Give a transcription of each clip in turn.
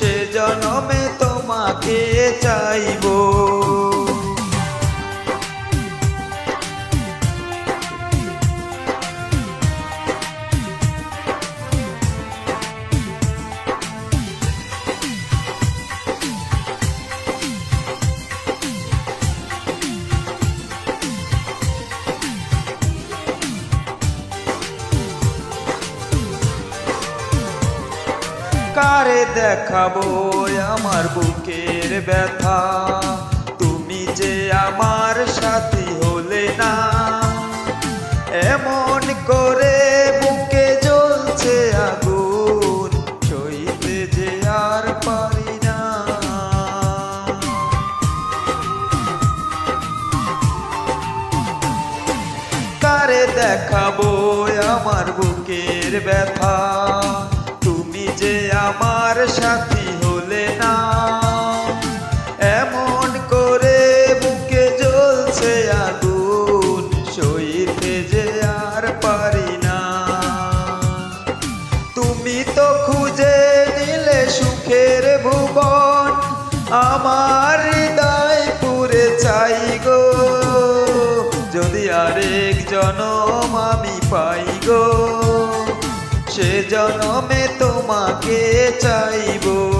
সে জনমে তোমাকে চাইব। কারে দেখাবো আমার বুকের ব্যথা। তুমি যে আমার সাথী হলে না, এমন করে বুকে জ্বলছে আগুন, সইতে যে আর পারি না। কারে দেখাবো আমার বুকের ব্যথা? আমার সাথী হলে না। এমন করে বুকে জ্বলছে আগুন, সইতে যে আর পারি না। তুমি তো খুঁজে নিলে সুখের ভুবন, আমার হৃদয় পুরে চাই গো। যদি আরেক জনম আমি পাই গো। সে জনমে তোমাকে চাইব।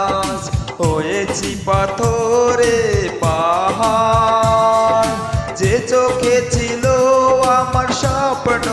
দেখেছি পাথরে পাহাড়। যে চোখে ছিল আমার স্বপ্ন